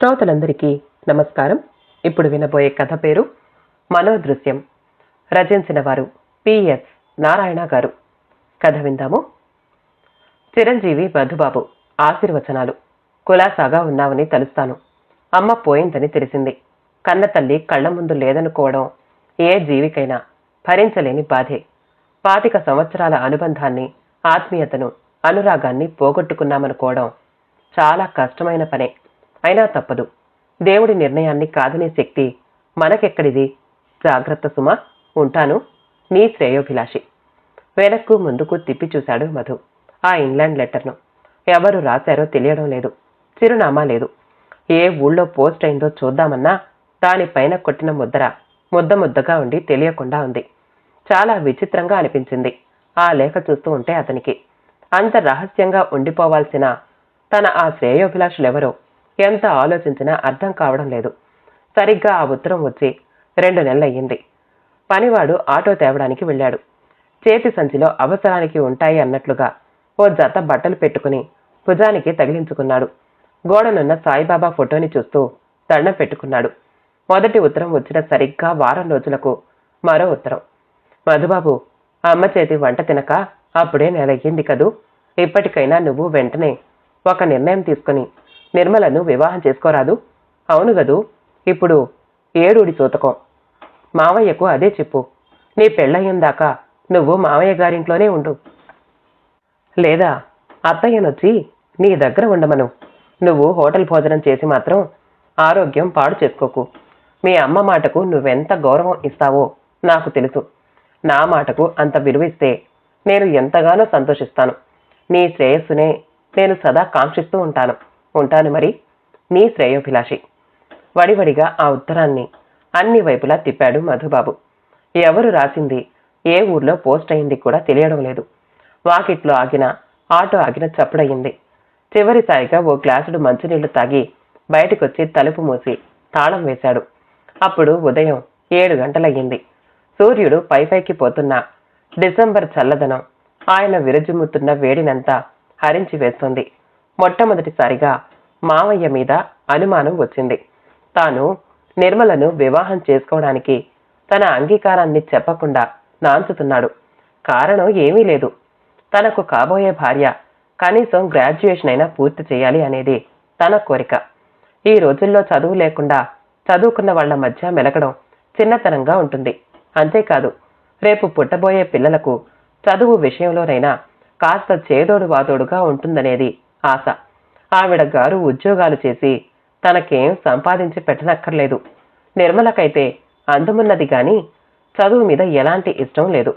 శ్రోతలందరికీ నమస్కారం. ఇప్పుడు వినబోయే కథ పేరు మనోదృశ్యం. రచించిన వారు పిఎస్ నారాయణ గారు. కథ విందాము. చిరంజీవి మధుబాబు ఆశీర్వచనాలు. కులాసాగా ఉన్నావని తలుస్తాను. అమ్మ పోయిందని తెలిసింది. కన్న తల్లి కళ్ళ ముందు లేదనుకోవడం ఏ జీవికైనా భరించలేని బాధే. పాతిక సంవత్సరాల అనుబంధాన్ని ఆత్మీయతను అనురాగాన్ని పోగొట్టుకున్నామనుకోవడం చాలా కష్టమైన పనే. అయినా తప్పదు. దేవుడి నిర్ణయాన్ని కాదనే శక్తి మనకెక్కడిది? జాగ్రత్త సుమ ఉంటాను. నీ శ్రేయోభిలాషి. వెనక్కు ముందుకు తిప్పి చూశాడు మధు. ఆ ఇంగ్లాండ్ లెటర్ను. ఎవరు రాశారో తెలియడం లేదు. చిరునామా లేదు. ఏ ఊళ్ళో పోస్ట్ అయిందో చూద్దామన్నా దానిపైన కొట్టిన ముద్ర ముద్ద ముద్దగా ఉండి తెలియకుండా ఉంది. చాలా విచిత్రంగా అనిపించింది. ఆ లేఖ చూస్తూ ఉంటే అతనికి. అంత రహస్యంగా ఉండిపోవాల్సిన తన ఆ శ్రేయోభిలాషులెవరో ఎంత ఆలోచించినా అర్థం కావడం లేదు. సరిగ్గా ఆ ఉత్తరం వచ్చి రెండు నెలలయ్యింది. పనివాడు ఆటో తేవడానికి వెళ్ళాడు. చేతి సంచిలో అవసరానికి ఉంటాయి అన్నట్లుగా ఓ జత బట్టలు పెట్టుకుని భుజానికి తగిలించుకున్నాడు. గోడనున్న సాయిబాబా ఫోటోని చూస్తూ దండం పెట్టుకున్నాడు. మొదటి ఉత్తరం వచ్చిన సరిగ్గా వారం రోజులకు మరో ఉత్తరం. మధుబాబు అమ్మ చేతి వంట తినక అప్పుడే నెలయ్యింది కదూ? ఇప్పటికైనా నువ్వు వెంటనే ఒక నిర్ణయం తీసుకుని నిర్మలను వివాహం చేసుకోరాదు. అవును గదు ఇప్పుడు ఏడుడి సూతకం. మావయ్యకు అదే చెప్పు. నీ పెళ్ళయ్యిందాకా నువ్వు మావయ్య గారింట్లోనే ఉండు. లేదా అత్తయ్యనొచ్చి నీ దగ్గర ఉండమను. నువ్వు హోటల్ భోజనం చేసి మాత్రం ఆరోగ్యం పాడు చేసుకోకు. మీ అమ్మ మాటకు నువ్వెంత గౌరవం ఇస్తావో నాకు తెలుసు. నా మాటకు అంత విలువిస్తే నేను ఎంతగానో సంతోషిస్తాను. నీ శ్రేయస్సునే నేను సదా కాంక్షిస్తూ ఉంటాను. ఉంటాను మరి. నీ శ్రేయోభిలాషి. వడివడిగా ఆ ఉత్తరాన్ని అన్ని వైపులా తిప్పాడు మధుబాబు. ఎవరు రాసింది? ఏ ఊర్లో పోస్ట్ అయింది కూడా తెలియడం లేదు. వాకిట్లో ఆగిన ఆటో ఆగిన చప్పుడయింది. చివరిసారిగా ఓ గ్లాసుడు మంచినీళ్ళు తాగి బయటకొచ్చి తలుపు మూసి తాళం వేశాడు. అప్పుడు ఉదయం ఏడు గంటలయ్యింది. సూర్యుడు పైపైకి పోతున్న డిసెంబర్ చల్లదనం ఆయన విరజిమ్ముతున్న వేడినంతా హరించి వేస్తుంది. మొట్టమొదటిసారిగా మావయ్య మీద అనుమానం వచ్చింది. తాను నిర్మలను వివాహం చేసుకోవడానికి తన అంగీకారాన్ని చెప్పకుండా నాంచుతున్నాడు. కారణం ఏమీ లేదు. తనకు కాబోయే భార్య కనీసం గ్రాడ్యుయేషన్ అయినా పూర్తి చేయాలి అనేది తన కోరిక. ఈ రోజుల్లో చదువు లేకుండా చదువుకున్న వాళ్ళ మధ్య మెలకడం చిన్నతనంగా ఉంటుంది. అంతేకాదు రేపు పుట్టబోయే పిల్లలకు చదువు విషయంలోనైనా కాస్త చేదోడు వాదోడుగా ఉంటుందనేది ఆశ. ఆవిడ గారు ఉద్యోగాలు చేసి తనకేం సంపాదించి పెట్టనక్కర్లేదు. నిర్మలకైతే అందమున్నది గాని చదువు మీద ఎలాంటి ఇష్టం లేదు.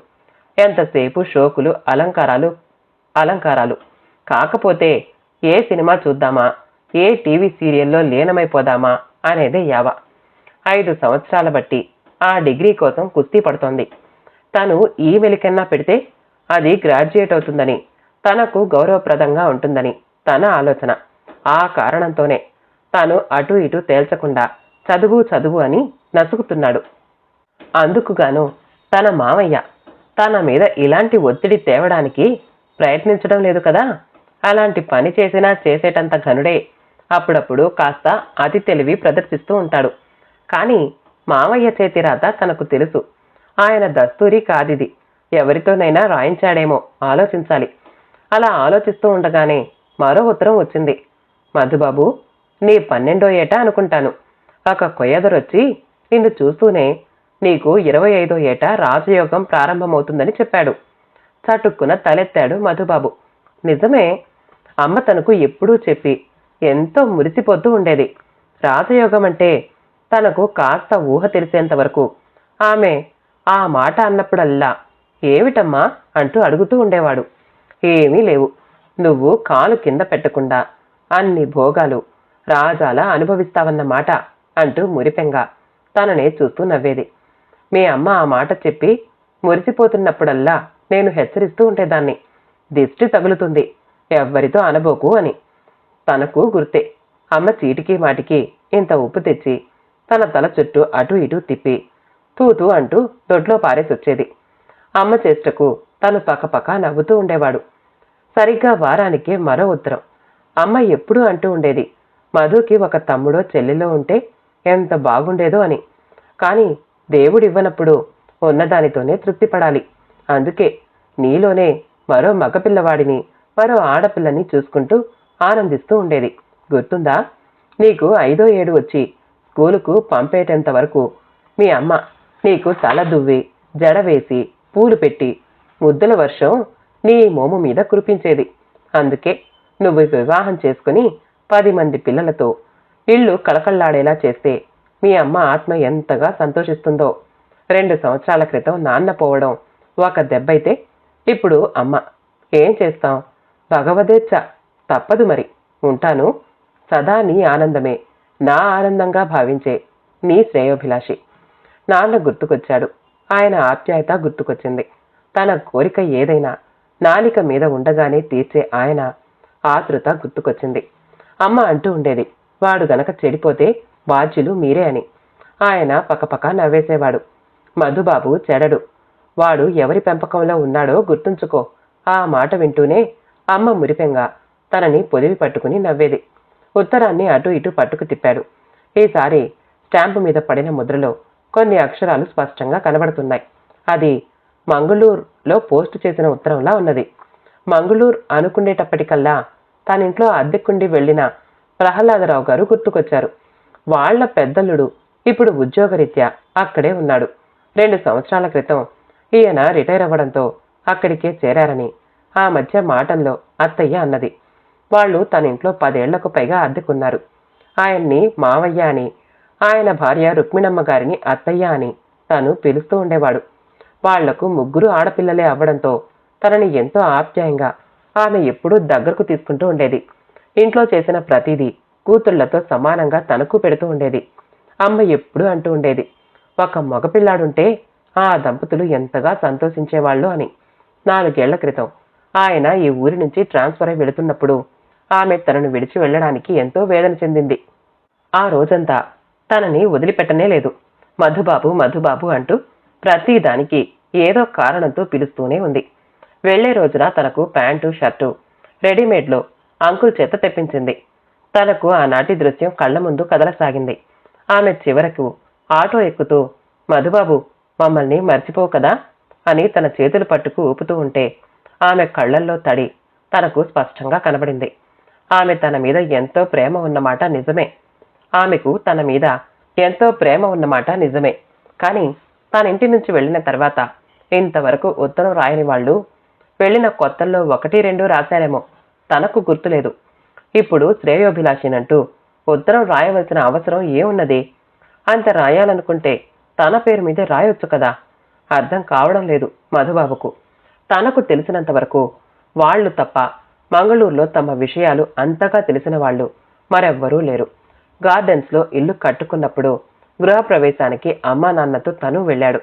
ఎంతసేపు షోకులు అలంకారాలు అలంకారాలు. కాకపోతే ఏ సినిమా చూద్దామా? ఏ టీవీ సీరియల్లో లీనమైపోదామా? అనేదే యావ. ఐదు సంవత్సరాల బట్టి ఆ డిగ్రీ కోసం కుస్తీ పడుతోంది. తను ఈ వెలికన్నా పెడితే అది గ్రాడ్యుయేట్ అవుతుందని తనకు గౌరవప్రదంగా ఉంటుందని తన ఆలోచన. ఆ కారణంతోనే తాను అటు ఇటు తేల్చకుండా చదువు చదువు అని నసుకుతున్నాడు. అందుకుగాను తన మామయ్య తన మీద ఇలాంటి ఒత్తిడి తేవడానికి ప్రయత్నించడం లేదు కదా? అలాంటి పని చేసినా చేసేటంత ఘనుడే. అప్పుడప్పుడు కాస్త అతి తెలివి ప్రదర్శిస్తూ ఉంటాడు. కానీ మామయ్య చేతి రాత తనకు తెలుసు. ఆయన దస్తూరి కాదిది. ఎవరితోనైనా రాయించాడేమో ఆలోచించాలి. అలా ఆలోచిస్తూ ఉండగానే మరో ఉత్తరం వచ్చింది. మధుబాబు నీ పన్నెండో ఏట అనుకుంటాను. ఒక కొయ్యదరొచ్చి నిన్ను చూస్తూనే నీకు ఇరవై ఐదో ఏట రాజయోగం ప్రారంభమవుతుందని చెప్పాడు. చటుక్కున తలెత్తాడు మధుబాబు. నిజమే అమ్మ తనకు ఎప్పుడూ చెప్పి ఎంతో మురిసిపోతూ ఉండేది. రాజయోగం అంటే తనకు కాస్త ఊహ తెలిసేంత వరకు. ఆమె ఆ మాట అన్నప్పుడల్లా ఏమిటమ్మా? అంటూ అడుగుతూ ఉండేవాడు. ఏమీ లేవు. నువ్వు కాలు కింద పెట్టకుండా అన్ని భోగాలు రాజాల అనుభవిస్తావన్న మాట అంటూ మురిపెంగా తననే చూస్తూ నవ్వేది. మీ అమ్మ ఆ మాట చెప్పి మురిసిపోతున్నప్పుడల్లా నేను హెచ్చరిస్తూ ఉండేదాన్ని. దిష్టి తగులుతుంది. ఎవ్వరితో అనబోకు అని. తనకు గుర్తే. అమ్మ చీటికి మాటికి ఇంత ఉప్పు తెచ్చి తన తల చుట్టూ అటు ఇటు తిప్పి తూతూ అంటూ దొడ్లో పారేసొచ్చేది. అమ్మ చేష్టకు తను పక్కపక్క నవ్వుతూ ఉండేవాడు. సరిగ్గా వారానికే మరో ఉత్తరం. అమ్మ ఎప్పుడూ అంటూ ఉండేది మధుకి ఒక తమ్ముడో చెల్లెలో ఉంటే ఎంత బాగుండేదో అని. కానీ దేవుడు ఇవ్వనప్పుడు ఉన్నదానితోనే తృప్తి పడాలి అందుకే నీలోనే మరో మగపిల్లవాడిని మరో ఆడపిల్లని చూసుకుంటూ ఆనందిస్తూ ఉండేది. గుర్తుందా? నీకు ఐదో ఏడు వచ్చి స్కూలుకు పంపేటంత వరకు మీ అమ్మ నీకు తల దువ్వి జడ వేసి పూలు పెట్టి ముద్దుల వర్షం నీ మోము మీద కురిపించేది. అందుకే నువ్వు వివాహం చేసుకుని పది మంది పిల్లలతో ఇల్లు కలకల్లాడేలా చేస్తే మీ అమ్మ ఆత్మ ఎంతగా సంతోషిస్తుందో. రెండు సంవత్సరాల క్రితం నాన్న పోవడం ఒక దెబ్బైతే ఇప్పుడు అమ్మ ఏం చేస్తాం? భగవదేచ్ఛ తప్పదు మరి. ఉంటాను. సదా నీ ఆనందమే. నా ఆనందంగా భావించే నీ శ్రేయోభిలాషి. నాన్న గుర్తుకొచ్చాడు. ఆయన ఆప్యాయత గుర్తుకొచ్చింది. తన కోరిక ఏదైనా నాలిక మీద ఉండగానే తీర్చే ఆయన ఆతృత గుర్తుకొచ్చింది. అమ్మ అంటూ ఉండేది వాడు గనక చెడిపోతే బాధ్యులు మీరే అని. ఆయన పక్కపక్క నవ్వేసేవాడు మధుబాబు చెడడు వాడు ఎవరి పెంపకంలో ఉన్నాడో గుర్తుంచుకో. ఆ మాట వింటూనే అమ్మ మురిపెంగా తనని పొదివి పట్టుకుని నవ్వేది. ఉత్తరాన్ని అటు ఇటు పట్టుకు తిప్పాడు. ఈసారి స్టాంపు మీద పడిన ముద్రలో కొన్ని అక్షరాలు స్పష్టంగా కనబడుతున్నాయి. అది మంగళూరులో పోస్టు చేసిన ఉత్తరంలా ఉన్నది. మంగళూరు అనుకునేటప్పటికల్లా తన ఇంట్లో అద్దెకుండి వెళ్ళిన ప్రహ్లాదరావు గారు గుర్తుకొచ్చారు. వాళ్ళ పెద్దల్లుడు ఇప్పుడు ఉద్యోగరీత్యా అక్కడే ఉన్నాడు. రెండు సంవత్సరాల క్రితం ఈయన రిటైర్ అవ్వడంతో అక్కడికే చేరారని ఆ మధ్య మాటల్లో అత్తయ్య అన్నది. వాళ్ళు తన ఇంట్లో పదేళ్ళకు పైగా అద్దెకున్నారు. ఆయన్ని మావయ్య అని ఆయన భార్య రుక్మిణమ్మ గారిని అత్తయ్య అని తను పిలుస్తూ ఉండేవాడు. వాళ్ళకు ముగ్గురు ఆడపిల్లలే అవ్వడంతో తనని ఎంతో ఆప్యాయంగా ఆమె ఎప్పుడూ దగ్గరకు తీసుకుంటూ ఉండేది. ఇంట్లో చేసిన ప్రతిదీ కూతుళ్ళతో సమానంగా తనకు పెడుతూ ఉండేది. అమ్మ ఎప్పుడూ అంటూ ఉండేది ఒక మగపిల్లాడుంటే ఆ దంపతులు ఎంతగా సంతోషించేవాళ్ళు అని. నాలుగేళ్ళ క్రితం ఆయన ఈ ఊరి నుంచి ట్రాన్స్ఫర్ అయి వెళుతున్నప్పుడు ఆమె తనను విడిచి వెళ్ళడానికి ఎంతో వేదన చెందింది. ఆ రోజంతా తనని వదిలిపెట్టనే లేదు. మధుబాబు మధుబాబు అంటూ ప్రతి దానికి ఏదో కారణంతో పిలుస్తూనే ఉంది. వెళ్ళే రోజున తనకు ప్యాంటు షర్టు రెడీమేడ్లో అంకుల్ చేత తెప్పించింది. తనకు ఆనాటి దృశ్యం కళ్ళ ముందు కదలసాగింది. ఆమె చివరకు ఆటో ఎక్కుతూ మధుబాబు మమ్మల్ని మర్చిపోవు కదా? అని తన చేతులు పట్టుకు ఊపుతూ ఉంటే ఆమె కళ్ళల్లో తడి తనకు స్పష్టంగా కనబడింది. ఆమె తన మీద ఎంతో ప్రేమ ఉన్నమాట నిజమే. ఆమెకు తన మీద ఎంతో ప్రేమ ఉన్నమాట నిజమే. కానీ తన ఇంటి నుంచి వెళ్ళిన తర్వాత ఇంతవరకు ఉత్తరం రాయని వాళ్ళు వెళ్ళిన కొత్తల్లో ఒకటి రెండు రాశారేమో తనకు గుర్తులేదు. ఇప్పుడు శ్రేయోభిలాషినంటూ ఉత్తరం రాయవలసిన అవసరం ఏమున్నది? అంత రాయాలనుకుంటే తన పేరు మీదే రాయొచ్చు కదా? అర్థం కావడం లేదు మధుబాబుకు. తనకు తెలిసినంత వరకు వాళ్ళు తప్ప మంగళూరులో తమ విషయాలు అంతగా తెలిసిన వాళ్ళు మరెవ్వరూ లేరు. గార్డెన్స్లో ఇల్లు కట్టుకున్నప్పుడు గృహప్రవేశానికి అమ్మా నాన్నతో తను వెళ్ళాడు.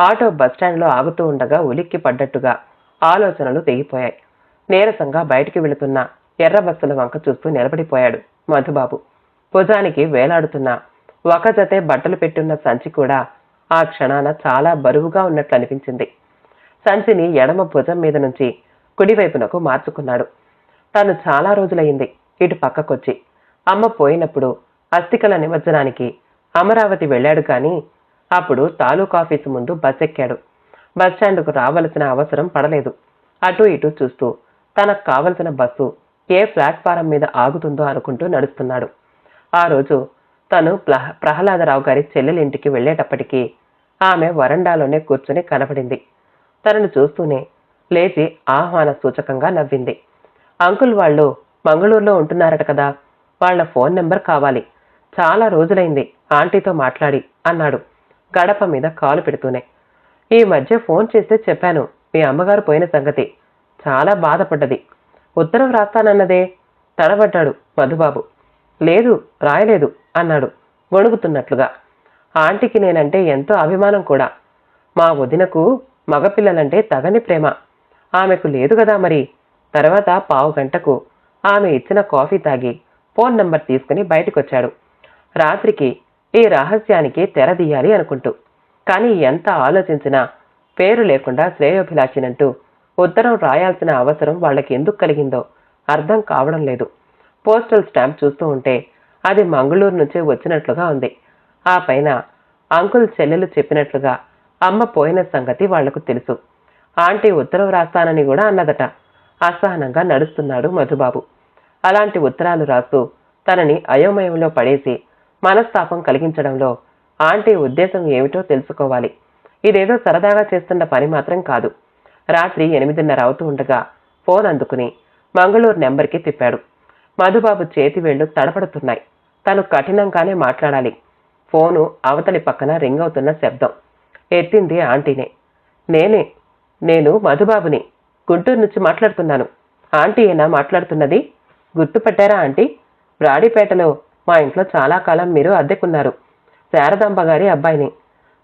ఆటో బస్టాండ్లో ఆగుతూ ఉండగా ఉలిక్కి పడ్డట్టుగా ఆలోచనలు తెగిపోయాయి. నీరసంగా బయటికి వెళుతున్న ఎర్ర బస్సుల వంక చూస్తూ నిలబడిపోయాడు మధుబాబు. భుజానికి వేలాడుతున్న ఒక జతే బట్టలు పెట్టున్న సంచి కూడా ఆ క్షణాన చాలా బరువుగా ఉన్నట్లు అనిపించింది. సంచిని ఎడమ భుజం మీద నుంచి కుడివైపునకు మార్చుకున్నాడు. తను చాలా రోజులయ్యింది ఇటు పక్కకొచ్చి. అమ్మ పోయినప్పుడు అస్థికల నిమజ్జనానికి అమరావతి వెళ్ళాడు కానీ అప్పుడు తాలూకా ఆఫీసు ముందు బస్ ఎక్కాడు. బస్ స్టాండ్కు రావలసిన అవసరం పడలేదు. అటు ఇటు చూస్తూ తనకు కావలసిన బస్సు ఏ ప్లాట్ఫారం మీద ఆగుతుందో అనుకుంటూ నడుస్తున్నాడు. ఆ రోజు తను ప్లహ ప్రహ్లాదరావు గారి చెల్లెలింటికి వెళ్ళేటప్పటికీ ఆమె వరండాలోనే కూర్చుని కనబడింది తనను చూస్తూనే లేచి ఆహ్వాన సూచకంగా నవ్వింది. అంకుల్ వాళ్ళు మంగళూరులో ఉంటున్నారట కదా వాళ్ళ ఫోన్ నెంబర్ కావాలి. చాలా రోజులైంది. ఆంటీతో మాట్లాడి అన్నాడు. గడప మీద కాలు పెడుతూనే. ఈ మధ్య ఫోన్ చేస్తే చెప్పాను మీ అమ్మగారు పోయిన సంగతి. చాలా బాధపడ్డది. ఉత్తరం రాస్తానన్నదే. తడబడ్డాడు మధుబాబు. లేదు రాయలేదు అన్నాడు వణుకుతున్నట్లుగా. ఆంటీకి నేనంటే ఎంతో అభిమానం కూడా. మా వదినకు మగపిల్లలంటే తగని ప్రేమ. ఆమెకు లేదు కదా మరి. తర్వాత పావు గంటకు ఆమె ఇచ్చిన కాఫీ తాగి ఫోన్ నంబర్ తీసుకుని బయటకొచ్చాడు. రాత్రికి ఈ రహస్యానికి తెరదీయాలి అనుకుంటూ. కానీ ఎంత ఆలోచించినా పేరు లేకుండా శ్రేయోభిలాషినంటూ ఉత్తరం రాయాల్సిన అవసరం వాళ్ళకి ఎందుకు కలిగిందో అర్థం కావడం లేదు. పోస్టల్ స్టాంప్ చూస్తూ ఉంటే అది మంగళూరు నుంచే వచ్చినట్లుగా ఉంది. ఆ పైన అంకుల్ చెల్లెలు చెప్పినట్లుగా అమ్మ పోయిన సంగతి వాళ్ళకు తెలుసు. ఆంటీ ఉత్తరం రాస్తానని కూడా అన్నదట. అసహనంగా నడుస్తున్నాడు మధుబాబు. అలాంటి ఉత్తరాలు రాస్తూ తనని అయోమయంలో పడేసి మనస్తాపం కలిగించడంలో ఆంటీ ఉద్దేశం ఏమిటో తెలుసుకోవాలి. ఇదేదో సరదాగా చేస్తున్న పని మాత్రం కాదు. రాత్రి ఎనిమిదిన్నర అవుతూ ఉండగా ఫోన్ అందుకుని మంగళూరు నెంబర్కి తిప్పాడు. మధుబాబు చేతి వేళ్ళు తడపడుతున్నాయి. తను కఠినంగానే మాట్లాడాలి. ఫోను అవతలి పక్కన రింగ్ అవుతున్న శబ్దం. ఎత్తింది ఆంటీనే. నేనే. నేను మధుబాబుని. గుంటూరు నుంచి మాట్లాడుతున్నాను. ఆంటీ ఏనా మాట్లాడుతున్నది? గుర్తుపట్టారా ఆంటీ? బ్రాడీపేటలో మా ఇంట్లో చాలా కాలం మీరు అద్దెకున్నారు. శారదాంబ గారి అబ్బాయిని.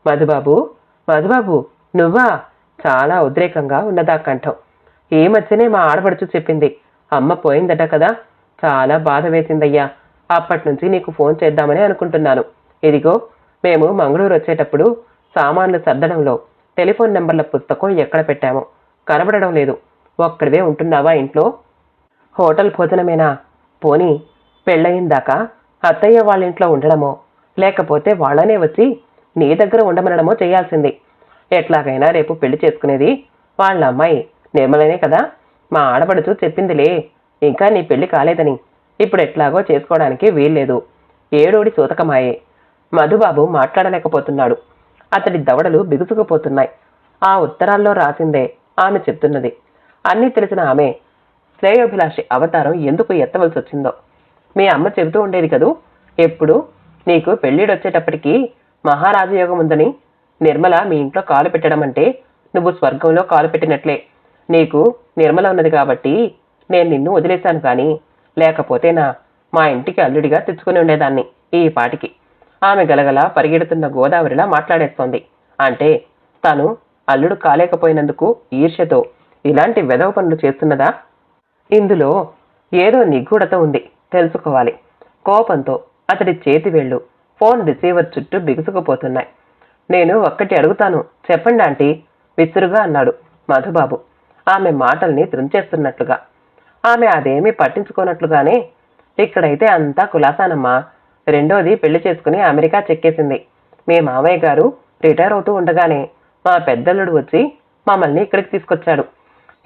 మధుబాబు మధుబాబు నువ్వా? చాలా ఉద్రేకంగా ఉన్నదా కంఠం. ఈ మధ్యనే మా ఆడపడుచు చెప్పింది. అమ్మ పోయిందట కదా? చాలా బాధ వేసిందయ్యా. అప్పటి నుంచి నీకు ఫోన్ చేద్దామని అనుకుంటున్నాను. ఇదిగో మేము మంగళూరు వచ్చేటప్పుడు సామాన్లు సర్దడంలో టెలిఫోన్ నెంబర్ల పుస్తకం ఎక్కడ పెట్టామో. కనబడడం లేదు. ఒక్కడివే ఉంటున్నావా ఇంట్లో? హోటల్ భోజనమేనా? పోనీ పెళ్ళయిందాకా అత్తయ్య వాళ్ళ ఇంట్లో ఉండడమో లేకపోతే వాళ్ళనే వచ్చి నీ దగ్గర ఉండమనడమో చేయాల్సింది. ఎట్లాగైనా రేపు పెళ్ళి చేసుకునేది వాళ్ళ అమ్మాయి నిర్మలనే కదా. మా ఆడపడుచు చెప్పిందిలే ఇంకా నీ పెళ్ళి కాలేదని. ఇప్పుడు ఎట్లాగో చేసుకోవడానికి వీల్లేదు. ఏడోడి సూతకమాయే. మధుబాబు మాట్లాడలేకపోతున్నాడు. అతడి దవడలు బిగుసుకుపోతున్నాయి. ఆ ఉత్తరాల్లో రాసిందే ఆమె చెప్తున్నది. అన్నీ తెలిసిన ఆమె శ్రేయోభిలాషి అవతారం ఎందుకు ఎత్తవలసి వచ్చిందో మీ అమ్మ చెబుతూ ఉండేది కదూ? ఎప్పుడు? నీకు పెళ్ళిడొచ్చేటప్పటికి మహారాజయోగం యోగం ఉందని నిర్మల మీ ఇంట్లో కాలు పెట్టడం అంటే నువ్వు స్వర్గంలో కాలు పెట్టినట్లే. నీకు నిర్మల ఉన్నది కాబట్టి నేను నిన్ను వదిలేశాను కానీ లేకపోతేనా మా ఇంటికి అల్లుడిగా తెచ్చుకుని ఉండేదాన్ని ఈ పాటికి. ఆమె గలగల పరిగెడుతున్న గోదావరిలా మాట్లాడేస్తోంది. అంటే తను అల్లుడు కాలేకపోయినందుకు ఈర్ష్యతో ఇలాంటి వెధవ పనులు చేస్తున్నదా? ఇందులో ఏదో నిగూఢత ఉంది. తెలుసుకోవాలి. కోపంతో అతడి చేతి వేళ్ళు ఫోన్ రిసీవర్ చుట్టూ బిగుసుకుపోతున్నాయి. నేను ఒక్కటి అడుగుతాను చెప్పండి ఆంటీ విసురుగా అన్నాడు మధుబాబు. ఆమె మాటల్ని త్రుంచేస్తున్నట్లుగా ఆమె అదేమీ పట్టించుకోనట్లుగానే ఇక్కడైతే అంతా కులాసానమ్మా. రెండోది పెళ్ళి చేసుకుని అమెరికా చెక్కేసింది. మీ మామయ్య గారు రిటైర్ అవుతూ ఉండగానే మా పెద్దల్లుడు వచ్చి మమ్మల్ని ఇక్కడికి తీసుకొచ్చాడు.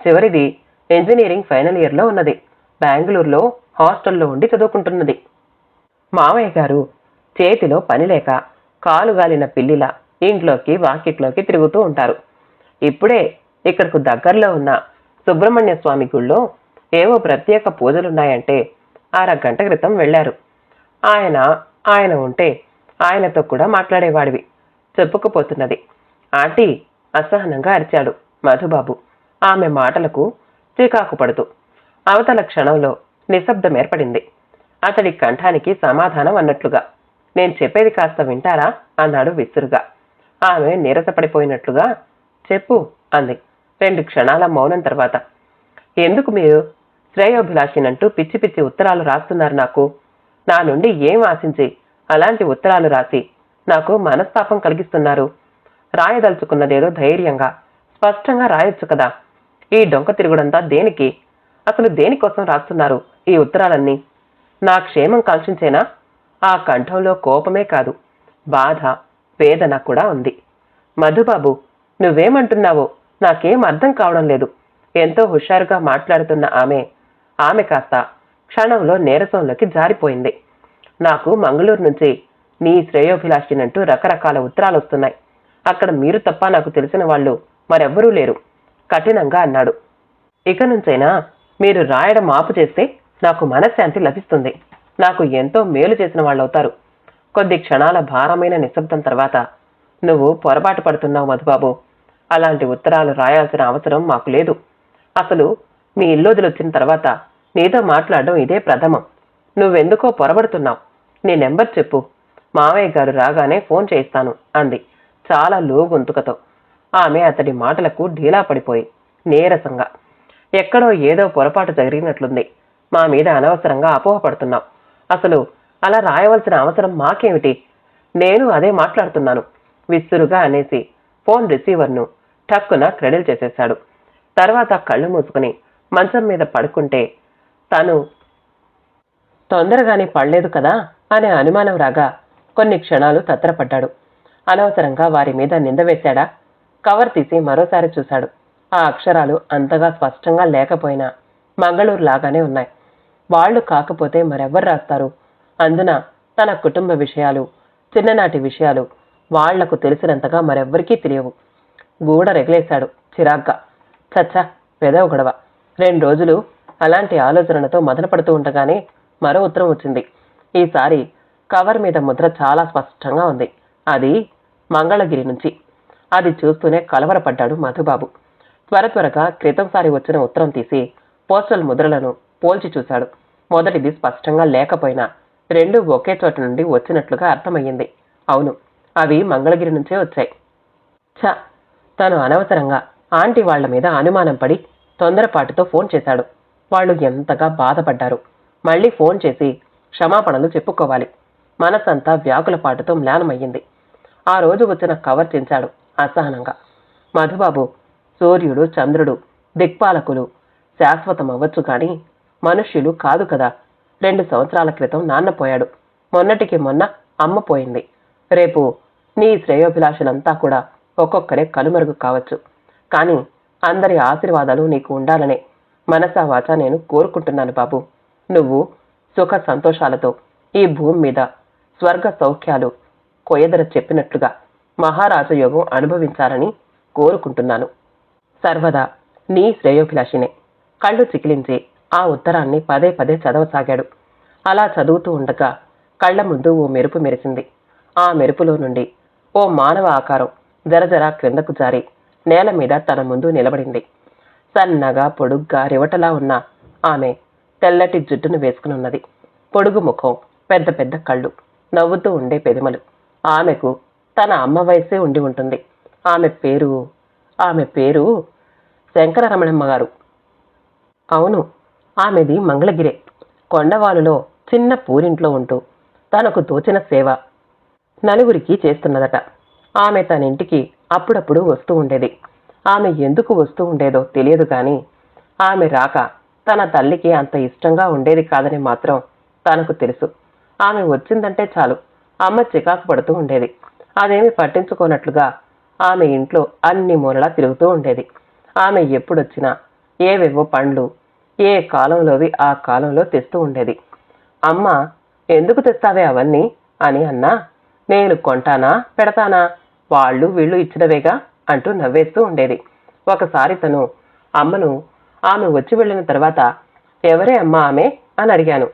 చివరిది ఇంజనీరింగ్ ఫైనల్ ఇయర్లో ఉన్నది. బెంగళూరులో హాస్టల్లో ఉండి చదువుకుంటున్నది. మామయ్య గారు చేతిలో పని లేక కాలుగాలిన పిల్లిలా ఇంట్లోకి వాకిట్లోకి తిరుగుతూ ఉంటారు. ఇప్పుడే ఇక్కడకు దగ్గరలో ఉన్న సుబ్రహ్మణ్య స్వామి గుళ్ళో ఏవో ప్రత్యేక పూజలున్నాయంటే అరగంట క్రితం వెళ్ళారు ఆయన ఆయన ఉంటే ఆయనతో కూడా మాట్లాడేవాడివి. చెప్పుకుపోతున్నది. ఆంటీ అసహనంగా అరిచాడు మధుబాబు. ఆమె మాటలకు చికాకు పడుతూ అవతల క్షణంలో నిశ్శబ్దం ఏర్పడింది. అతడి కంఠానికి సమాధానం అన్నట్లుగా. నేను చెప్పేది కాస్త వింటారా? అన్నాడు విసురుగా. ఆమె నీరసపడిపోయినట్లుగా చెప్పు అంది. రెండు క్షణాల మౌనం తర్వాత. ఎందుకు మీరు శ్రేయోభిలాషినంటూ పిచ్చి పిచ్చి ఉత్తరాలు రాస్తున్నారు నాకు? నా నుండి ఏం ఆశించి అలాంటి ఉత్తరాలు రాసి నాకు మనస్తాపం కలిగిస్తున్నారు? రాయదలుచుకున్నదేదో ధైర్యంగా స్పష్టంగా రాయొచ్చు కదా. ఈ డొంక తిరుగుడంతా దేనికి? అసలు దేనికోసం రాస్తున్నారు? ఈ ఉత్తరాలన్నీ. నా క్షేమం కాంక్షించేనా ఆ కంఠంలో కోపమే కాదు. బాధ వేదన కూడా ఉంది. మధుబాబు నువ్వేమంటున్నావో నాకేం అర్థం కావడం లేదు. ఎంతో హుషారుగా మాట్లాడుతున్న ఆమె ఆమె కాస్త క్షణంలో నీరసంలోకి జారిపోయింది. నాకు మంగళూరు నుంచి నీ శ్రేయోభిలాషినంటూ రకరకాల ఉత్తరాలు వస్తున్నాయి అక్కడ మీరు తప్ప నాకు తెలిసిన వాళ్ళు మరెవ్వరూ లేరు. కఠినంగా అన్నాడు. ఇక నుంచైనా మీరు రాయడం ఆపు చేస్తే నాకు మనశ్శాంతి లభిస్తుంది. నాకు ఎంతో మేలు చేసిన వాళ్ళవుతారు. కొద్ది క్షణాల భారమైన నిశ్శబ్దం తర్వాత నువ్వు పొరపాటు పడుతున్నావు మధుబాబు. అలాంటి ఉత్తరాలు రాయాల్సిన అవసరం మాకు లేదు. అసలు మీ ఇల్లొదిలొచ్చిన తర్వాత నీతో మాట్లాడడం ఇదే ప్రథమం. నువ్వెందుకో పొరబడుతున్నావు. నీ నెంబర్ చెప్పు. మావయ్య గారు రాగానే ఫోన్ చేయిస్తాను అంది. చాలా లో గొంతుకతో ఆమె అతడి మాటలకు ఢీలా పడిపోయి నీరసంగా. ఎక్కడో ఏదో పొరపాటు జరిగినట్లుంది. మా మీద అనవసరంగా అపోహపడుతున్నాం అసలు అలా రాయవలసిన అవసరం మాకేమిటి? నేను అదే మాట్లాడుతున్నాను. విసురుగా అనేసి ఫోన్ రిసీవర్ను టక్కున క్రెడిల్ చేసేశాడు. తర్వాత కళ్ళు మూసుకుని మంచం మీద పడుకుంటే తను తొందరగానే పడలేదు కదా అనే అనుమానం రాగా కొన్ని క్షణాలు తత్తరపడ్డాడు. అనవసరంగా వారి మీద నింద వేశాడా? కవర్ తీసి మరోసారి చూశాడు. ఆ అక్షరాలు అంతగా స్పష్టంగా లేకపోయినా మంగళూరు లాగానే ఉన్నాయి. వాళ్ళు కాకపోతే మరెవ్వరు రాస్తారు? అందున తన కుటుంబ విషయాలు చిన్ననాటి విషయాలు వాళ్ళకు తెలిసినంతగా మరెవ్వరికీ తెలియవు. గూడ రెగలేశాడు. చిరాగ్గా. చచ్చా పెదవ గొడవ. రెండు రోజులు అలాంటి ఆలోచనలతో మొదలు పడుతూ ఉండగానే మరో ఉత్తరం వచ్చింది. ఈసారి కవర్ మీద ముద్ర చాలా స్పష్టంగా ఉంది. అది మంగళగిరి నుంచి. అది చూస్తూనే కలవరపడ్డాడు మధుబాబు. త్వర త్వరగా క్రితంసారి వచ్చిన ఉత్తరం తీసి పోస్టల్ ముద్రలను పోల్చి చూశాడు. మొదటిది స్పష్టంగా లేకపోయినా రెండు ఒకే చోట నుండి వచ్చినట్లుగా అర్థమయ్యింది. అవును అవి మంగళగిరి నుంచే వచ్చాయి. ఛ! తను అనవసరంగా ఆంటీ వాళ్ళ మీద అనుమానం పడి తొందరపాటుతో ఫోన్ చేశాడు. వాళ్ళు ఎంతగా బాధపడ్డారు. మళ్ళీ ఫోన్ చేసి క్షమాపణలు చెప్పుకోవాలి. మనసంతా వ్యాకులపాటుతో మ్లానమయ్యింది. ఆ రోజు వచ్చిన కవర్ చించాడు అసహనంగా. మధుబాబు సూర్యుడు చంద్రుడు దిక్పాలకులు శాశ్వతం అవ్వచ్చు కానీ మనుష్యులు కాదు కదా. రెండు సంవత్సరాల క్రితం నాన్న పోయాడు. మొన్నటికి మొన్న అమ్మ పోయింది. రేపు నీ శ్రేయోభిలాషులంతా కూడా ఒక్కొక్కరే కనుమరుగు కావచ్చు. కానీ అందరి ఆశీర్వాదాలు నీకు ఉండాలనే మనసా వాచ నేను కోరుకుంటున్నాను బాబు. నువ్వు సుఖ సంతోషాలతో ఈ భూమి మీద స్వర్గ సౌఖ్యాలు కొయ్యదర చెప్పినట్లుగా మహారాజయోగం అనుభవించాలని కోరుకుంటున్నాను. సర్వదా నీ శ్రేయోభిలాషినే. కళ్ళు చికిలించి ఆ ఉత్తరాన్ని పదే పదే చదవసాగాడు. అలా చదువుతూ ఉండగా కళ్ళ ముందు ఓ మెరుపు మెరిసింది. ఆ మెరుపులో నుండి ఓ మానవ ఆకారం జరజర క్రిందకు జారి నేల మీద తన ముందు నిలబడింది. సన్నగా పొడుగ్గా రివటలా ఉన్న ఆమె తెల్లటి జుట్టును వేసుకునున్నది. పొడుగు ముఖం పెద్ద పెద్ద కళ్ళు నవ్వుతూ ఉండే పెదిమలు. ఆమెకు తన అమ్మ వయసే ఉండి ఉంటుంది. ఆమె పేరు ఆమె పేరు శంకరరమణమ్మ గారు. అవును ఆమెది మంగళగిరే. కొండవాలులో చిన్న పూరింట్లో ఉంటూ తనకు తోచిన సేవ నలుగురికి చేస్తున్నదట. ఆమె తన ఇంటికి అప్పుడప్పుడు వస్తూ ఉండేది. ఆమె ఎందుకు వస్తూ ఉండేదో తెలియదు కానీ ఆమె రాక తన తల్లికి అంత ఇష్టంగా ఉండేది కాదని మాత్రం తనకు తెలుసు. ఆమె వచ్చిందంటే చాలు అమ్మ చికాకు పడుతూ ఉండేది. అదేమి పట్టించుకోనట్లుగా ఆమె ఇంట్లో అన్ని మూలలా తిరుగుతూ ఉండేది. ఆమె ఎప్పుడొచ్చినా ఏవేవో పండ్లు ఏ కాలంలోవి ఆ కాలంలో తెస్తూ ఉండేది. అమ్మ ఎందుకు తెస్తావే అవన్నీ? అని అన్నా. నేను కొంటానా పెడతానా? వాళ్ళు వీళ్ళు ఇచ్చినవేగా? అంటూ నవ్వేస్తూ ఉండేది. ఒకసారి తను అమ్మను ఆమె వచ్చి వెళ్ళిన తర్వాత ఎవరే అమ్మ ఆమె? అని అడిగాను.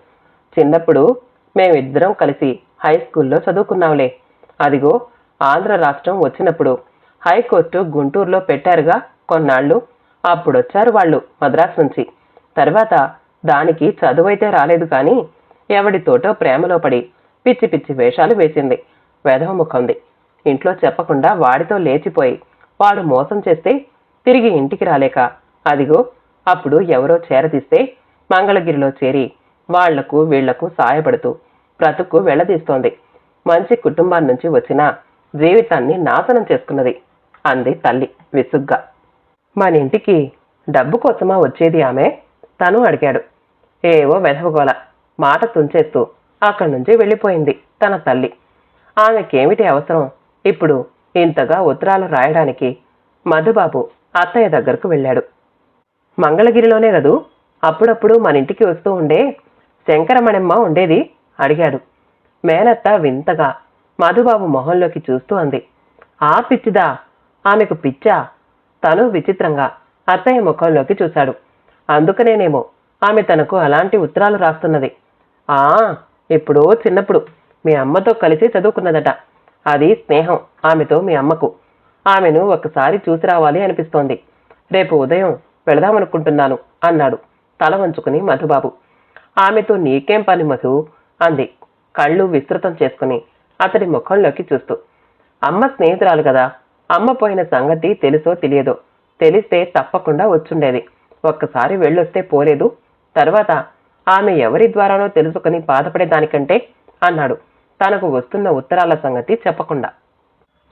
చిన్నప్పుడు మేమిద్దరం కలిసి హై స్కూల్లో చదువుకున్నాంలే అదిగో ఆంధ్ర రాష్ట్రం వచ్చినప్పుడు హైకోర్టు గుంటూరులో పెట్టారుగా కొన్నాళ్ళు. అప్పుడొచ్చారు వాళ్ళు మద్రాసు నుంచి. తర్వాత దానికి చదువైతే రాలేదు కానీ ఎవడితోటో ప్రేమలో పడి పిచ్చి పిచ్చి వేషాలు వేసింది. వెధవముఖంది ఇంట్లో చెప్పకుండా వాడితో లేచిపోయి వాడు మోసం చేస్తే తిరిగి ఇంటికి రాలేక అదిగో అప్పుడు ఎవరో చేరదీస్తే మంగళగిరిలో చేరి వాళ్ళకు వీళ్ళకు సాయపడుతూ బ్రతుకు వెళ్ళదీస్తోంది. మంచి కుటుంబాన్ని నుంచి వచ్చిన జీవితాన్ని నాశనం చేసుకున్నది అంది తల్లి విసుగ్గా. మన ఇంటికి డబ్బు కోసమా వచ్చేది ఆమె? తను అడిగాడు. ఏవో వెధవగోల మాట తుంచేస్తూ అక్కడి నుంచి వెళ్ళిపోయింది తన తల్లి. ఆమెకేమిటి అవసరం? ఇప్పుడు ఇంతగా ఉత్తరాలు రాయడానికి మధుబాబు అత్తయ్య దగ్గరకు వెళ్ళాడు. మంగళగిరిలోనే కదూ? అప్పుడప్పుడు మన ఇంటికి వస్తూ ఉండే శంకరమణమ్మ ఉండేది? అడిగాడు. మేనత్త వింతగా మధుబాబు మొహంలోకి చూస్తూ అంది. ఆ పిచ్చిదా? ఆమెకు పిచ్చా? తను విచిత్రంగా అత్తయ్య ముఖంలోకి చూశాడు. అందుకనేనేమో ఆమె తనకు అలాంటి ఉత్తరాలు రాస్తున్నది. ఆ ఎప్పుడో చిన్నప్పుడు మీ అమ్మతో కలిసి చదువుకున్నదట. అది స్నేహం ఆమెతో మీ అమ్మకు. ఆమెను ఒకసారి చూసి రావాలి అనిపిస్తోంది. రేపు ఉదయం వెళదామనుకుంటున్నాను అన్నాడు తల వంచుకుని మధుబాబు. ఆమెతో నీకేం పని మధు? అంది కళ్ళు విస్తృతం చేసుకుని అతడి ముఖంలోకి చూస్తూ. అమ్మ స్నేహితురాలు కదా అమ్మ పోయిన సంగతి తెలుసో తెలియదో తెలిస్తే తప్పకుండా వచ్చుండేది. ఒక్కసారి వెళ్ళొస్తే పోలేదు. తర్వాత ఆమె ఎవరి ద్వారానో తెలుసుకుని బాధపడేదానికంటే అన్నాడు. తనకు వస్తున్న ఉత్తరాల సంగతి చెప్పకుండా.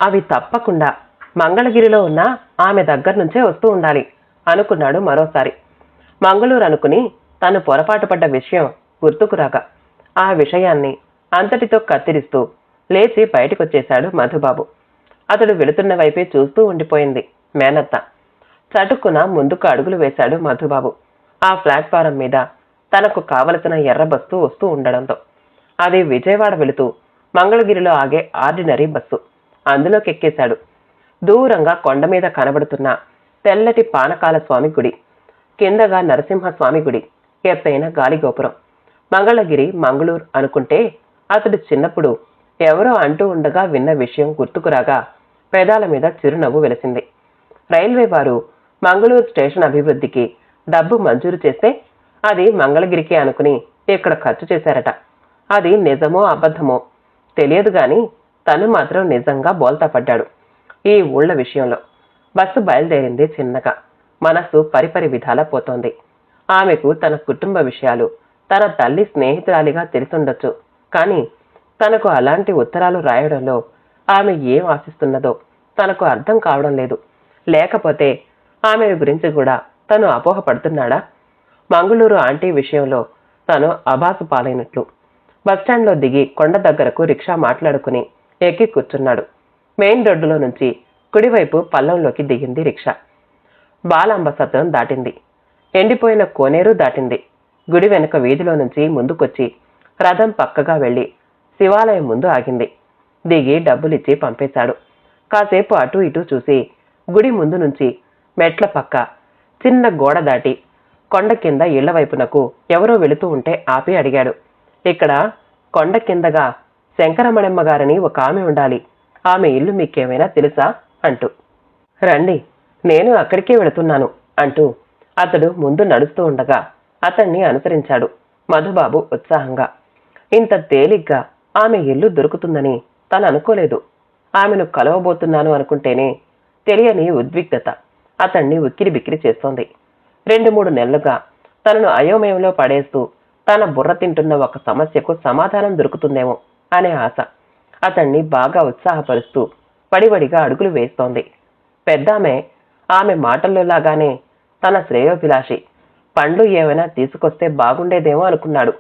అవి తప్పకుండా మంగళగిరిలో ఉన్న ఆమె దగ్గర నుంచే వస్తూ ఉండాలి అనుకున్నాడు మరోసారి. మంగళూరు అనుకుని తను పొరపాటు పడ్డ విషయం గుర్తుకురాగా ఆ విషయాన్ని అంతటితో కత్తిరిస్తూ లేచి బయటకొచ్చేశాడు మధుబాబు. అతడు వెళుతున్న వైపే చూస్తూ ఉండిపోయింది మేనత్త. చటుక్కున ముందుకు అడుగులు వేశాడు మధుబాబు. ఆ ప్లాట్ఫారం మీద తనకు కావలసిన ఎర్ర బస్సు వస్తూ ఉండడంతో. అది విజయవాడ వెళుతూ మంగళగిరిలో ఆగే ఆర్డినరీ బస్సు అందులోకి ఎక్కేశాడు దూరంగా కొండ మీద కనబడుతున్న తెల్లటి పానకాల స్వామి గుడి కిందగా నరసింహస్వామి గుడి ఎత్తైన గాలిగోపురం. మంగళగిరి మంగళూరు అనుకుంటే అతడు చిన్నప్పుడు ఎవరో అంటూ ఉండగా విన్న విషయం గుర్తుకురాగా పెదాల మీద చిరునవ్వు వెలిసింది. రైల్వే వారు మంగళూరు స్టేషన్ అభివృద్ధికి డబ్బు మంజూరు చేస్తే అది మంగళగిరికి అనుకుని ఇక్కడ ఖర్చు చేశారట. అది నిజమో అబద్ధమో తెలియదు గాని తను మాత్రం నిజంగా బోల్తా పడ్డాడు ఈ ఊళ్ళ విషయంలో. బస్సు బయలుదేరింది చిన్నగా. మనస్సు పరిపరి విధాలా పోతోంది. ఆమెకు తన కుటుంబ విషయాలు తన తల్లి స్నేహితురాలిగా తెలిసుండొచ్చు. కానీ తనకు అలాంటి ఉత్తరాలు రాయడంలో ఆమె ఏం ఆశిస్తున్నదో తనకు అర్థం కావడం లేదు. లేకపోతే ఆమె గురించి కూడా తను అపోహపడుతున్నాడా? మంగళూరు ఆంటీ విషయంలో తను అబాసు పాలైనట్లు. బస్టాండ్లో దిగి కొండ దగ్గరకు రిక్షా మాట్లాడుకుని ఎక్కి కూర్చున్నాడు. మెయిన్ రోడ్డులో నుంచి కుడివైపు పల్లంలోకి దిగింది రిక్షా. బాలాంబ సత్రం దాటింది. ఎండిపోయిన కోనేరు దాటింది. గుడి వెనుక వీధిలో నుంచి ముందుకొచ్చి రథం పక్కగా వెళ్ళి శివాలయం ముందు ఆగింది. దిగి డబ్బులిచ్చి పంపేశాడు. కాసేపు అటు ఇటు చూసి గుడి ముందు నుంచి మెట్ల పక్క. చిన్న గోడ దాటి కొండ కింద ఇళ్ళ వైపునకు ఎవరో వెళుతూ ఉంటే ఆపి అడిగాడు. ఇక్కడ కొండ కిందగా శంకరమణమ్మ గారని ఒక ఆమె ఉండాలి. ఆమె ఇల్లు మీకేమైనా తెలుసా? అంటూ. రండి నేను అక్కడికే వెళుతున్నాను అంటూ అతడు ముందు నడుస్తూ ఉండగా అతన్ని అనుసరించాడు మధుబాబు ఉత్సాహంగా. ఇంత తేలిగ్గా ఆమె ఇల్లు దొరుకుతుందని తను అనుకోలేదు ఆమెను కలవబోతున్నాను అనుకుంటేనే తెలియని ఉద్విగ్నత. అతన్ని ఉక్కిరి బిక్కిరి చేస్తోంది. రెండు మూడు నెలలుగా తనను అయోమయంలో పడేస్తూ తన బుర్ర తింటున్న ఒక సమస్యకు సమాధానం దొరుకుతుందేమో అనే ఆశ అతన్ని బాగా ఉత్సాహపరుస్తూ పడివడిగా అడుగులు వేస్తోంది. పెద్దామె ఆమె మాటల్లో లాగానే తన శ్రేయోభిలాషి పండ్లు ఏమైనా తీసుకొస్తే బాగుండేదేమో అనుకున్నాడు.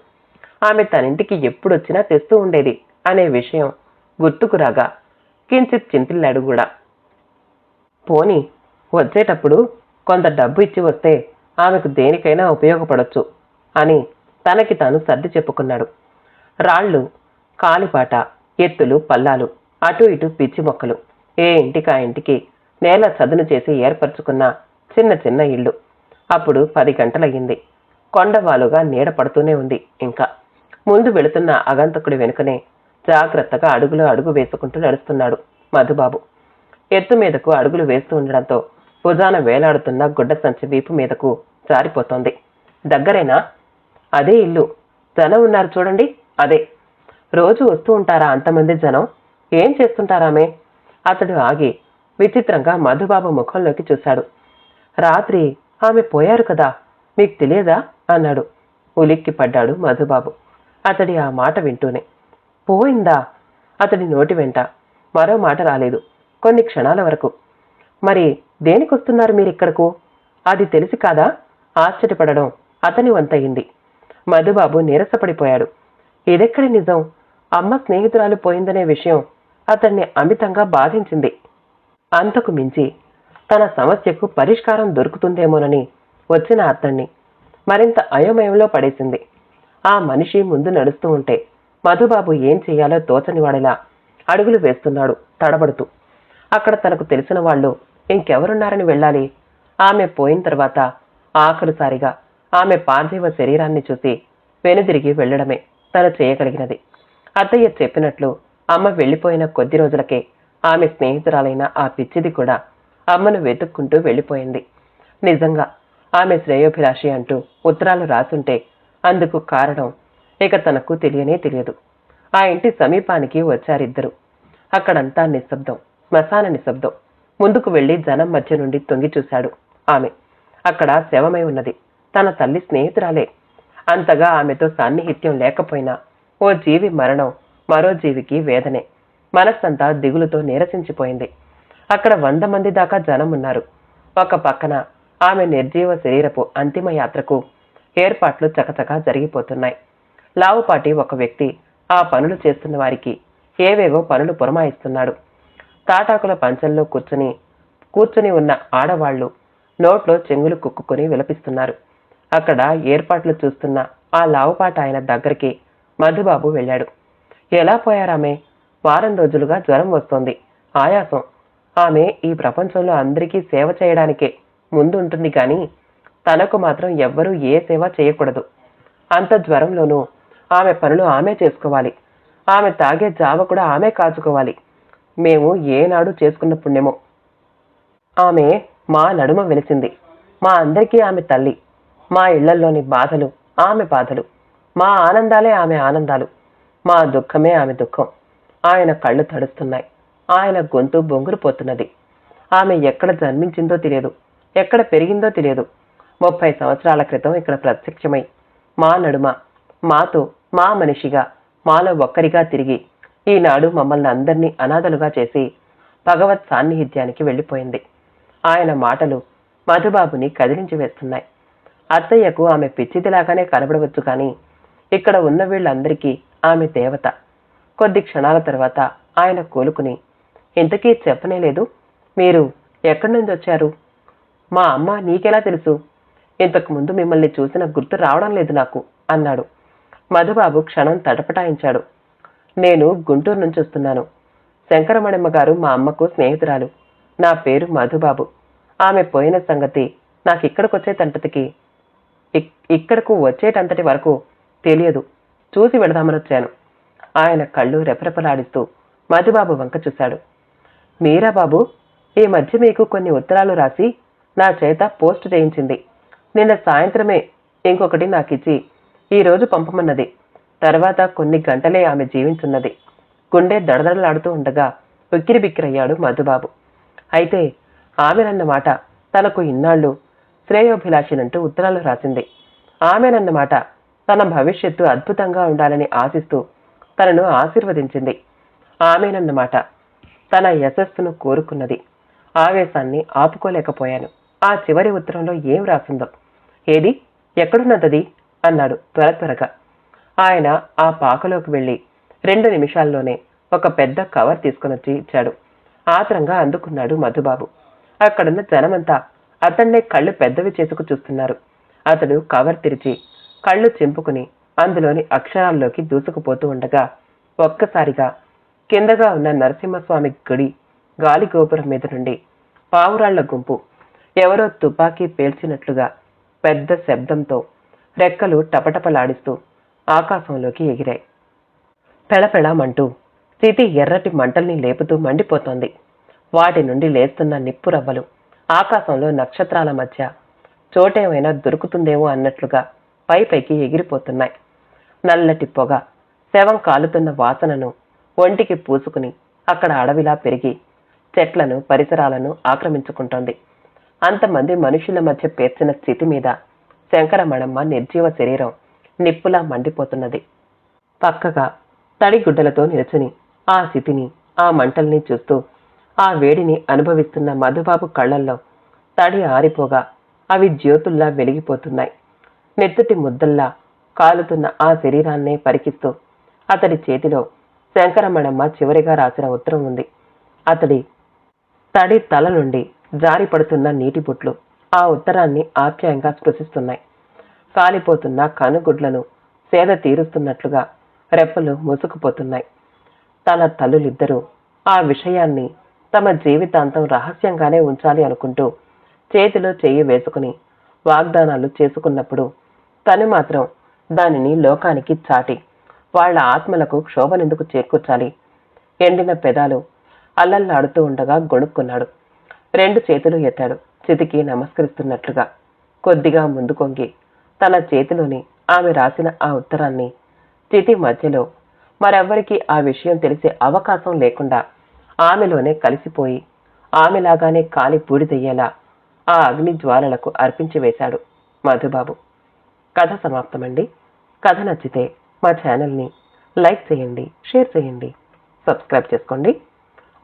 ఆమె తనింటికి ఎప్పుడొచ్చినా తెస్తూ ఉండేది అనే విషయం గుర్తుకు రాగా కించిత్ చింతిల్లాడు కూడా. పోని వచ్చేటప్పుడు కొంత డబ్బు ఇచ్చి వస్తే ఆమెకు దేనికైనా ఉపయోగపడొచ్చు అని తనకి తాను సర్ది చెప్పుకున్నాడు. రాళ్ళు కాలిపాట ఎత్తులు పల్లాలు అటు ఇటు పిచ్చి మొక్కలు ఏ ఇంటికి ఆ ఇంటికి నేల చదును చేసి ఏర్పరచుకున్న చిన్న చిన్న ఇల్లు అప్పుడు పది గంటలయ్యింది. కొండవాలుగా నీడ పడుతూనే ఉంది ఇంకా. ముందు వెళుతున్న అగంతకుడి వెనుకనే జాగ్రత్తగా అడుగులో అడుగు వేసుకుంటూ నడుస్తున్నాడు మధుబాబు. ఎత్తు మీదకు అడుగులు వేస్తూ ఉండడంతో భుజాన వేలాడుతున్న గుడ్డ సంచి వీపు మీదకు జారిపోతోంది. దగ్గరేనా? అదే ఇల్లు. జనం ఉన్నారు చూడండి. అదే. రోజు వస్తూ ఉంటారా అంతమంది జనం? ఏం చేస్తుంటారామే అతడు ఆగి విచిత్రంగా మధుబాబు ముఖంలోకి చూశాడు. రాత్రి ఆమె పోయారు కదా? మీకు తెలియదా? అన్నాడు. ఉలిక్కి పడ్డాడు మధుబాబు. అతడి ఆ మాట వింటూనే. పోయిందా? అతడి నోటి వెంట మరో మాట రాలేదు. కొన్ని క్షణాల వరకు మరి దేనికొస్తున్నారు మీరిక్కడకు? అది తెలిసి కాదా? ఆశ్చర్యపడడం అతని వంతయింది. మధుబాబు నీరసపడిపోయాడు. ఇదెక్కడి నిజం? అమ్మ స్నేహితురాలు పోయిందనే విషయం అతన్ని అమితంగా బాధించింది. అంతకు మించి తన సమస్యకు పరిష్కారం దొరుకుతుందేమోనని వచ్చిన అతన్ని మరింత అయోమయంలో పడేసింది. ఆ మనిషి ముందు నడుస్తూ ఉంటే మధుబాబు ఏం చెయ్యాలో తోచనివాడిలా అడుగులు వేస్తున్నాడు తడబడుతూ. అక్కడ తనకు తెలిసిన వాళ్ళు ఇంకెవరున్నారని వెళ్ళాలి. ఆమె పోయిన తర్వాత ఆఖరుసారిగా ఆమె పార్థివ శరీరాన్ని చూసి వెనుదిరిగి వెళ్ళడమే తను చేయగలిగినది. అత్తయ్య చెప్పినట్లు అమ్మ వెళ్ళిపోయిన కొద్ది రోజులకే ఆమె స్నేహితురాలైన ఆ పిచ్చిది కూడా అమ్మను వెతుక్కుంటూ వెళ్ళిపోయింది. నిజంగా ఆమె శ్రేయోభిలాషి అంటూ ఉత్తరాలు రాసుంటే అందుకు కారణం ఇక తనకు తెలియనే తెలియదు. ఆ ఇంటి సమీపానికి వచ్చారిద్దరు. అక్కడంతా నిశ్శబ్దం శ్మశాన నిశ్శబ్దం. ముందుకు వెళ్ళి జనం మధ్య నుండి తొంగి చూశాడు ఆమె. అక్కడ శవమై ఉన్నది. తన తల్లి స్నేహితురాలే. అంతగా ఆమెతో సాన్నిహిత్యం లేకపోయినా ఓ జీవి మరణం మరో జీవికి వేదనే. మనస్సంతా దిగులుతో నీరసించిపోయింది. అక్కడ వంద మంది దాకా జనం ఉన్నారు. ఒక పక్కన ఆమె నిర్జీవ శరీరపు అంతిమ యాత్రకు ఏర్పాట్లు చకచకా జరిగిపోతున్నాయి. లావుపాటి ఒక వ్యక్తి ఆ పనులు చేస్తున్న వారికి ఏవేవో పనులు పురమాయిస్తున్నాడు. తాటాకుల పంచంలో కూర్చుని కూర్చుని ఉన్న ఆడవాళ్ళు నోట్లో చెంగులు కుక్కుకొని విలపిస్తున్నారు. అక్కడ ఏర్పాట్లు చూస్తున్న ఆ లావుపాట ఆయన దగ్గరికి మధుబాబు వెళ్ళాడు. ఎలా పోయారామె? వారం రోజులుగా జ్వరం వస్తోంది. ఆయాసం. ఆమె ఈ ప్రపంచంలో అందరికీ సేవ చేయడానికే ముందు ఉంటుంది కానీ తనకు మాత్రం ఎవ్వరూ ఏ సేవ చేయకూడదు. అంత జ్వరంలోనూ ఆమె పనులు ఆమె చేసుకోవాలి. ఆమె తాగే జావ కూడా ఆమె కాచుకోవాలి. మేము ఏనాడు చేసుకున్న పుణ్యమో. ఆమె మా నడుమ వెలిసింది మా అందరికీ ఆమె తల్లి. మా ఇళ్ళల్లోని బాధలు ఆమె బాధలు. మా ఆనందాలే ఆమె ఆనందాలు. మా దుఃఖమే ఆమె దుఃఖం. ఆయన కళ్ళు తడుస్తున్నాయి. ఆయన గొంతు బొంగురుపోతున్నది. ఆమె ఎక్కడ జన్మించిందో తెలియదు. ఎక్కడ పెరిగిందో తెలియదు. ముప్పై సంవత్సరాల క్రితం ఇక్కడ ప్రత్యక్షమై మా నడుమ మాతో మా మనిషిగా మాలో ఒక్కరిగా తిరిగి ఈనాడు మమ్మల్ని అందరినీ అనాథలుగా చేసి భగవత్ సాన్నిహిత్యానికి వెళ్ళిపోయింది. ఆయన మాటలు మధుబాబుని కదిలించి వేస్తున్నాయి. అత్తయ్యకు ఆమె పిచ్చిదిలాగానే కనబడవచ్చు కానీ ఇక్కడ ఉన్న వీళ్ళందరికీ ఆమె దేవత. కొద్ది క్షణాల తర్వాత ఆయన కోలుకుని ఇంతకీ చెప్పనే లేదు. మీరు ఎక్కడి నుంచి వచ్చారు? మా అమ్మ నీకెలా తెలుసు? ఇంతకు ముందు మిమ్మల్ని చూసిన గుర్తు రావడం లేదు నాకు అన్నాడు. మధుబాబు క్షణం తటపటాయించాడు. నేను గుంటూరు నుంచి వస్తున్నాను. శంకరమణమ్మ గారు మా అమ్మకు స్నేహితురాలు. నా పేరు మధుబాబు. ఆమె పోయిన సంగతి నాకు ఇక్కడికి వచ్చేటంతటికి ఇక్కడకు వచ్చేటంతటి వరకు తెలియదు. చూసి వెళదామని వచ్చాను. ఆయన కళ్ళు రెపరెపలాడిస్తూ మధుబాబు వంక చూశాడు. మీరా బాబు ఈ మధ్య మీకు కొన్ని ఉత్తరాలు రాసి నా చేత పోస్ట్ చేయించింది. నిన్న సాయంత్రమే ఇంకొకటి నాకిచ్చి ఈరోజు పంపమన్నది. తర్వాత కొన్ని గంటలే ఆమె జీవించున్నది. గుండె దడదడలాడుతూ ఉండగా ఉక్కిరిబిక్కిరయ్యాడు మధుబాబు. అయితే ఆమెనన్నమాట తనకు ఇన్నాళ్ళు శ్రేయోభిలాషినంటూ ఉత్తరాలు రాసింది. ఆమెనన్నమాట తన భవిష్యత్తు అద్భుతంగా ఉండాలని ఆశిస్తూ తనను ఆశీర్వదించింది. ఆమెనన్నమాట తన యశస్సును కోరుకున్నది. ఆవేశాన్ని ఆపుకోలేకపోయాను. ఆ చివరి ఉత్తరంలో ఏం రాసిందో? ఏది? ఎక్కడున్నదది? అన్నాడు త్వర త్వరగా. ఆయన ఆ పాకలోకి వెళ్ళి రెండు నిమిషాల్లోనే ఒక పెద్ద కవర్ తీసుకునొచ్చి ఇచ్చాడు. ఆత్రంగా అందుకున్నాడు మధుబాబు. అక్కడున్న జనమంతా అతన్నే కళ్ళు పెద్దవి చేసుకు చూస్తున్నారు. అతడు కవర్ తెరిచి కళ్ళు చింపుకుని అందులోని అక్షరాల్లోకి దూసుకుపోతూ ఉండగా ఒక్కసారిగా కిందగా ఉన్న నరసింహస్వామి గుడి గాలి గోపురం మీద నుండి పావురాళ్ళ గుంపు ఎవరో తుపాకీ పేల్చినట్లుగా పెద్ద శబ్దంతో రెక్కలు టపటపలాడిస్తూ ఆకాశంలోకి ఎగిరాయి. పెళపెళమంటూ స్థితి ఎర్రటి మంటల్ని లేపుతూ మండిపోతోంది. వాటి నుండి లేస్తున్న నిప్పు రవ్వలు ఆకాశంలో నక్షత్రాల మధ్య చోటేమైనా దొరుకుతుందేమో అన్నట్లుగా పై పైకి ఎగిరిపోతున్నాయి. నల్లటి పొగ శవం కాలుతున్న వాసనను ఒంటికి పూసుకుని అక్కడ అడవిలా పెరిగి చెట్లను పరిసరాలను ఆక్రమించుకుంటోంది. అంతమంది మనుషుల మధ్య పేర్చిన స్థితి మీద శంకరమణమ్మ నిర్జీవ శరీరం నిప్పులా మండిపోతున్నది. పక్కగా తడి గుడ్డలతో ఆ స్థితిని ఆ మంటల్ని చూస్తూ ఆ వేడిని అనుభవిస్తున్న మధుబాబు కళ్ళల్లో తడి ఆరిపోగా అవి జ్యోతుల్లా వెలిగిపోతున్నాయి. నెత్తుటి ముద్దల్లా కాలుతున్న ఆ శరీరాన్నే పరికిస్తూ అతడి చేతిలో శంకరమణమ్మ చివరిగా రాసిన ఉత్తరం ఉంది. అతడి తడి తల నుండి జారిపడుతున్న నీటి బుట్లు ఆ ఉత్తరాన్ని ఆప్యాయంగా స్పృశిస్తున్నాయి. కాలిపోతున్న కనుగుడ్లను సేద తీరుస్తున్నట్లుగా రెప్పలు మూసుకుపోతున్నాయి తన తల్లులిద్దరూ ఆ విషయాన్ని తమ జీవితాంతం రహస్యంగానే ఉంచాలి అనుకుంటూ చేతిలో చేయి వేసుకుని వాగ్దానాలు చేసుకున్నప్పుడు తను మాత్రం దానిని లోకానికి చాటి వాళ్ళ ఆత్మలకు క్షోభనెందుకు చేకూర్చాలి? ఎండిన పెదాలు అల్లల్లాడుతూ ఉండగా గొణుక్కున్నాడు. రెండు చేతులు ఎత్తాడు. చితికి నమస్కరిస్తున్నట్లుగా కొద్దిగా ముందుకొంగి తన చేతిలోని ఆమె రాసిన ఆ ఉత్తరాన్ని చితి మధ్యలో మరెవ్వరికీ ఆ విషయం తెలిసే అవకాశం లేకుండా ఆమెలోనే కలిసిపోయి ఆమెలాగానే కాలి బూడిదయ్యేలా ఆ అగ్ని జ్వాలలకు అర్పించి వేశాడు మధుబాబు. కథ సమాప్తమండి. కథ నచ్చితే మా ఛానల్ని లైక్ చేయండి షేర్ చేయండి సబ్స్క్రైబ్ చేసుకోండి.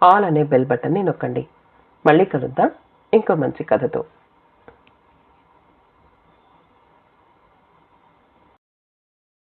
ఆల్ అనే బెల్ బటన్ని నొక్కండి. మళ్ళీ కలుద్దాం. ఇంకో మంచి కథతో.